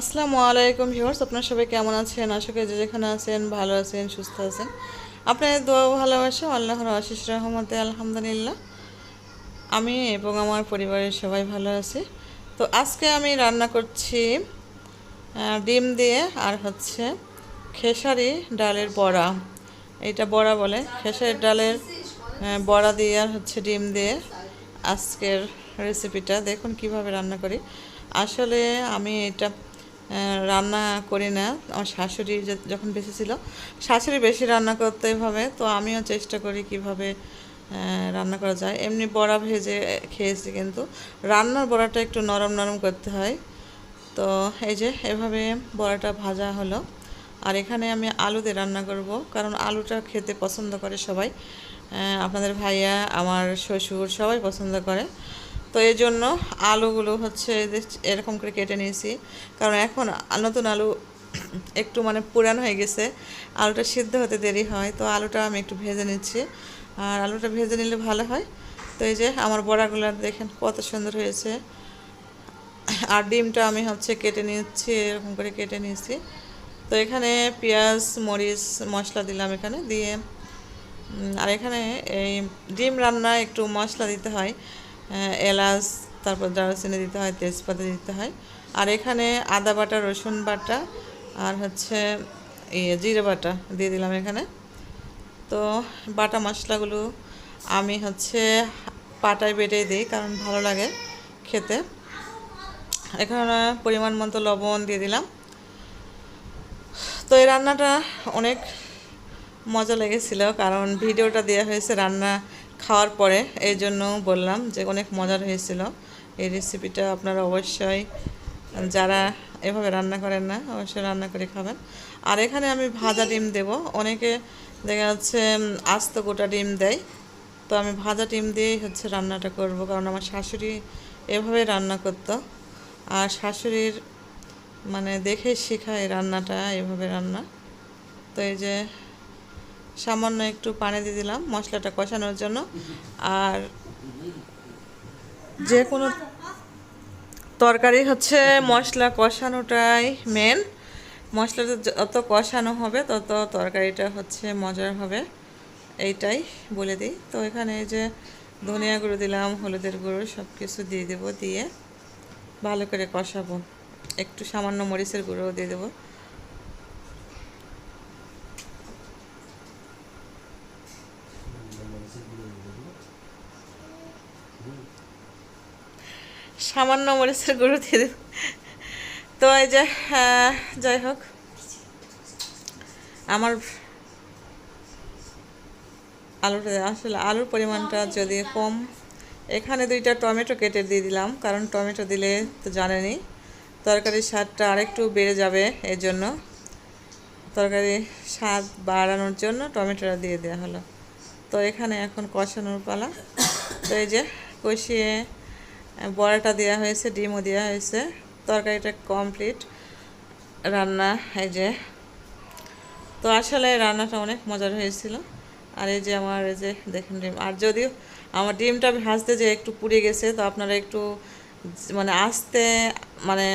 আসসালামু আলাইকুম ভিউয়ার্স, আপনারা সবাই কেমন আছেন? আশা করি যে যেখানে আছেন, ভালো আছেন, সুস্থ আছেন। আপনাদের দোয়া ভালোবাসা, আল্লাহর আশিস রহমতে, আলহামদুলিল্লাহ। আমি এবং আমার পরিবারের সবাই ভালো আছে। তো আজকে আমি রান্না করছি ডিম দিয়ে আর হচ্ছে খেসারি ডালের বড়া। এটা বড়া বলে। খেসারির ডালের বড়া দিয়ে আর হচ্ছে ডিম দিয়ে আজকের রেসিপিটা দেখুন কীভাবে রান্না করি। আসলে আমি এটা রান্না করি না। আমার শাশুড়ি যখন বেঁচে ছিল, শাশুড়ি বেশি রান্না করতে হবে তো আমিও চেষ্টা করি কীভাবে রান্না করা যায়। এমনি বড়া ভেজে খেয়েছি কিন্তু। রান্নার বড়াটা একটু নরম নরম করতে হয়। তো এই যে, এভাবে বড়াটা ভাজা হলো। আর এখানে আমি আলু দিয়ে রান্না করব, কারণ আলুটা খেতে পছন্দ করে সবাই। আপনাদের ভাইয়া, আমার শ্বশুর সবাই পছন্দ করে। তো এই জন্য আলুগুলো হচ্ছে এরকম করে কেটে নিয়েছি। কারণ এখন নতুন আলু একটু মানে পুরানো হয়ে গেছে। আলুটা সিদ্ধ হতে দেরি হয়, তো আলুটা আমি একটু ভেজে নিচ্ছি। আর আলুটা ভেজে নিলে ভালো হয়। তো এই যে আমার বড়াগুলো দেখেন কত সুন্দর হয়েছে। আর ডিমটা আমি হচ্ছে কেটে নিচ্ছি, এরকম করে কেটে নিয়েছি। তো এখানে পেঁয়াজ, মরিচ, মশলা দিলাম এখানে দিয়ে। আর এখানে এই ডিম রান্না একটু মশলা দিতে হয়। এলাচ, তারপর দারুচিনি দিতে হয়, তেজপাতা দিতে হয়। আর এখানে আদা বাটা, রসুন বাটা, আর হচ্ছে ইয়ে জিরে বাটা দিয়ে দিলাম এখানে। তো বাটা মশলাগুলো আমি হচ্ছে পাটায় বেটে দিই, কারণ ভালো লাগে খেতে। এখানে পরিমাণ মতো লবণ দিয়ে দিলাম। তো এই রান্নাটা অনেক মজা লেগেছিল, কারণ ভিডিওটা দেওয়া হয়েছে রান্না খাওয়ার পরে, এই জন্য বললাম যে অনেক মজার হয়েছিল। এই রেসিপিটা আপনারা অবশ্যই, যারা এভাবে রান্না করেন না, অবশ্যই রান্না করে খাবেন। আর এখানে আমি ভাজা ডিম দেব। অনেকে দেখা যাচ্ছে আস্ত গোটা ডিম দেয়। তো আমি ভাজা ডিম দিয়েই হচ্ছে রান্নাটা করব, কারণ আমার শাশুড়ি এভাবে রান্না করতো। আর শাশুড়ির মানে দেখে শেখায় রান্নাটা, এভাবে রান্না। তো এই যে সামান্য একটু পানি দিয়ে দিলাম মশলাটা কষানোর জন্য। আর যে কোনো তরকারি হচ্ছে মশলা কষানোটাই মেন মশলাটা যত কষানো হবে, তত তরকারিটা হচ্ছে মজার হবে। এইটাই বলে দিই। তো এখানে যে ধনিয়া গুঁড়ো দিলাম, হলুদের গুঁড়ো সব কিছু দিয়ে দেবো, দিয়ে ভালো করে কষাবো। একটু সামান্য মরিচের গুঁড়োও দিয়ে দেবো। সামান্য মরিচের গুঁড়ো দিয়ে দেবো। তো এই যে যাই হোক। আমার আলুটা আসলে আলুর পরিমাণটা যদি কম এখানে দুইটা টমেটো কেটে দিয়ে দিলাম কারণ টমেটো দিলে তো জানেনই তরকারির স্বাদটা আরেকটু বেড়ে যাবে এর জন্য তরকারি স্বাদ বাড়ানোর জন্য টমেটোটা দিয়ে দেওয়া হলো। তো এখানে এখন কষানোর পালা। তো এই যে কষিয়ে বড়াটা দেওয়া হয়েছে, ডিমও দেওয়া হয়েছে। তরকারিটা কমপ্লিট রান্না, এই যে। তো আসলে রান্নাটা অনেক মজার হয়েছিল। আর এই যে আমার, এই যে দেখেন ডিম। আর যদিও আমার ডিমটা ভাজতে যে একটু পুড়ে গেছে, তো আপনারা একটু মানে আস্তে মানে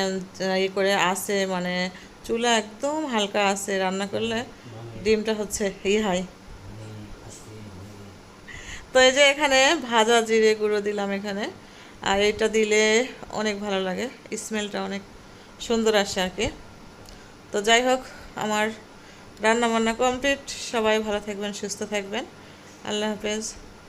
ই করে আসে মানে চুলা একদম হালকা আছে রান্না করলে ডিমটা হচ্ছে ই হয়। তো এই যে এখানে ভাজা জিরে গুঁড়ো দিলাম এখানে। আর এটা দিলে অনেক ভালো লাগে। স্মেলটা অনেক সুন্দর আসে আর কি। তো যাই হোক, আমার রান্না বান্না কমপ্লিট। সবাই ভালো থাকবেন, সুস্থ থাকবেন। আল্লাহ হাফেজ।